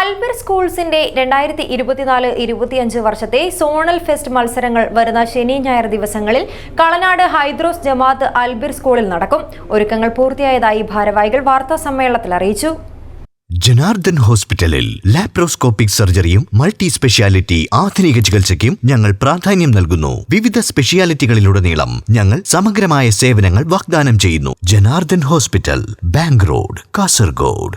അൽബർ സ്കൂൾസിന്റെ രണ്ടായിരത്തി ഇരുപത്തിനാല് ഇരുപത്തിയഞ്ച് വർഷത്തെ സോണൽ ഫെസ്റ്റ് മത്സരങ്ങൾ വരുന്ന ശനി ഞായർ ദിവസങ്ങളിൽ കളനാട് ഹൈദ്രോസ് ജമാഅത്ത് അൽബിർ സ്കൂളിൽ നടക്കും. ഒരുക്കങ്ങൾ പൂർത്തിയായതായി ഭാരവാഹികൾ വാർത്താ സമ്മേളനത്തിൽ അറിയിച്ചു. ജനാർദ്ദൻ ഹോസ്പിറ്റലിൽ ലാപ്രോസ്കോപ്പിക് സർജറിയും മൾട്ടി സ്പെഷ്യാലിറ്റി ആധുനിക ചികിത്സയ്ക്കും ഞങ്ങൾ പ്രാധാന്യം നൽകുന്നു. വിവിധ സ്പെഷ്യാലിറ്റികളിലുടനീളം ഞങ്ങൾ സമഗ്രമായ സേവനങ്ങൾ വാഗ്ദാനം ചെയ്യുന്നു. Janardhan hospital bank road Kasaragod.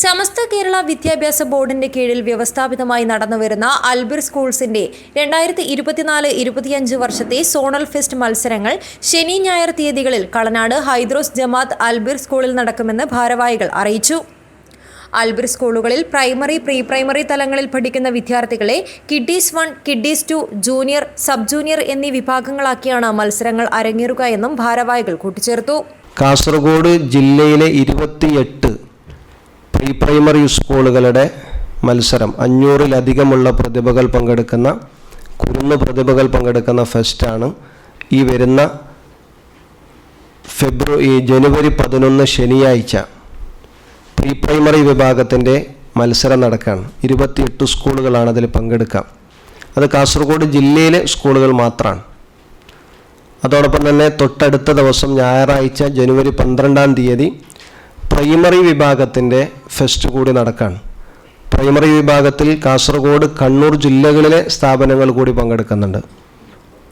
Samastha Kerala Vidyabhyasa ബോർഡിന്റെ കീഴിൽ വ്യവസ്ഥാപിതമായി നടന്നുവരുന്ന അൽബിർ സ്കൂൾസിന്റെ രണ്ടായിരത്തി ഇരുപത്തിനാല് ഇരുപത്തിയഞ്ച് വർഷത്തെ സോണൽ ഫെസ്റ്റ് മത്സരങ്ങൾ ശനി ഞായർ തീയതികളിൽ കളനാട് ഹൈദ്രോസ് ജമാത്ത് അൽബിർ സ്കൂളിൽ നടക്കുമെന്ന് ഭാരവാഹികൾ അറിയിച്ചു. അൽബിർ സ്കൂളുകളിൽ പ്രൈമറി പ്രീ പ്രൈമറി തലങ്ങളിൽ പഠിക്കുന്ന വിദ്യാർത്ഥികളെ kiddies one kiddies two junior sub junior എന്നീ വിഭാഗങ്ങളാക്കിയാണ് മത്സരങ്ങൾ അരങ്ങേറുക എന്നും ഭാരവാഹികൾ കൂട്ടിച്ചേർത്തു. കാസർഗോഡ് ജില്ലയിലെ ഇരുപത്തിയെട്ട് പ്രീ പ്രൈമറി സ്കൂളുകളുടെ മത്സരം. അഞ്ഞൂറിലധികമുള്ള പ്രതിഭകൾ പങ്കെടുക്കുന്ന കുരുന്ന് പ്രതിഭകൾ പങ്കെടുക്കുന്ന ഫെസ്റ്റാണ് ഈ വരുന്ന ഫെബ്രുവരി ജനുവരി പതിനൊന്ന് ശനിയാഴ്ച പ്രീ പ്രൈമറി വിഭാഗത്തിന്റെ മത്സരം നടക്കുകയാണ്. ഇരുപത്തിയെട്ട് സ്കൂളുകളാണ് അതിൽ പങ്കെടുക്കുക. അത് കാസർഗോഡ് ജില്ലയിലെ സ്കൂളുകൾ മാത്രമാണ്. അതോടൊപ്പം തന്നെ തൊട്ടടുത്ത ദിവസം ഞായറാഴ്ച ജനുവരി പന്ത്രണ്ടാം തീയതി പ്രൈമറി വിഭാഗത്തിന്റെ ഫെസ്റ്റ് കൂടി നടക്കുകയാണ് പ്രൈമറി വിഭാഗത്തിൽ കാസർഗോഡ് കണ്ണൂർ ജില്ലകളിലെ സ്ഥാപനങ്ങൾ കൂടി പങ്കെടുക്കുന്നുണ്ട്.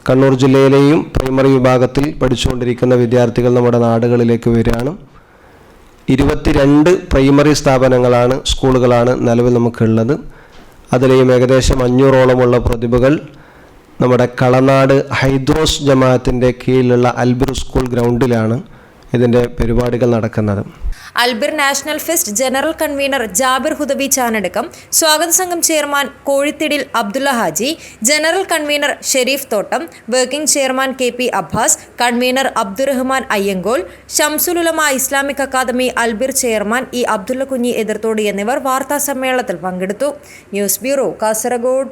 കണ്ണൂർ ജില്ലയിലെയും പ്രൈമറി വിഭാഗത്തിൽ പഠിച്ചുകൊണ്ടിരിക്കുന്ന വിദ്യാർത്ഥികൾ നമ്മുടെ നാടുകളിലേക്ക് വരികയാണ്. ഇരുപത്തിരണ്ട് പ്രൈമറി സ്ഥാപനങ്ങളാണ് സ്കൂളുകളാണ് നിലവിൽ നമുക്കുള്ളത്. അതിലെയും ഏകദേശം അഞ്ഞൂറോളമുള്ള പ്രതിഭകൾ നമ്മുടെ കളനാട് ഹൈദ്രോസ് ജമാഅത്തിന്റെ കീഴിലുള്ള അൽബിർ സ്കൂൾ ഗ്രൗണ്ടിലാണ് ഇതിന്റെ പരിപാടികൾ നടക്കുന്നത്. Albir national fest general convener Jabir Hudawi ചാനടക്കം. സ്വാഗത സംഘം chairman കോഴിത്തിടിൽ Abdulla Haji general convener Sharif Thottam working chairman K P Abbas convener Abdurahman Ayyankol Shamsululama Islamic academy Albir chairman E Abdulla Kunhi Ethirthodi എന്നിവർ വാർത്താ സമ്മേളനത്തിൽ പങ്കെടുത്തു. News bureau Kasaragod.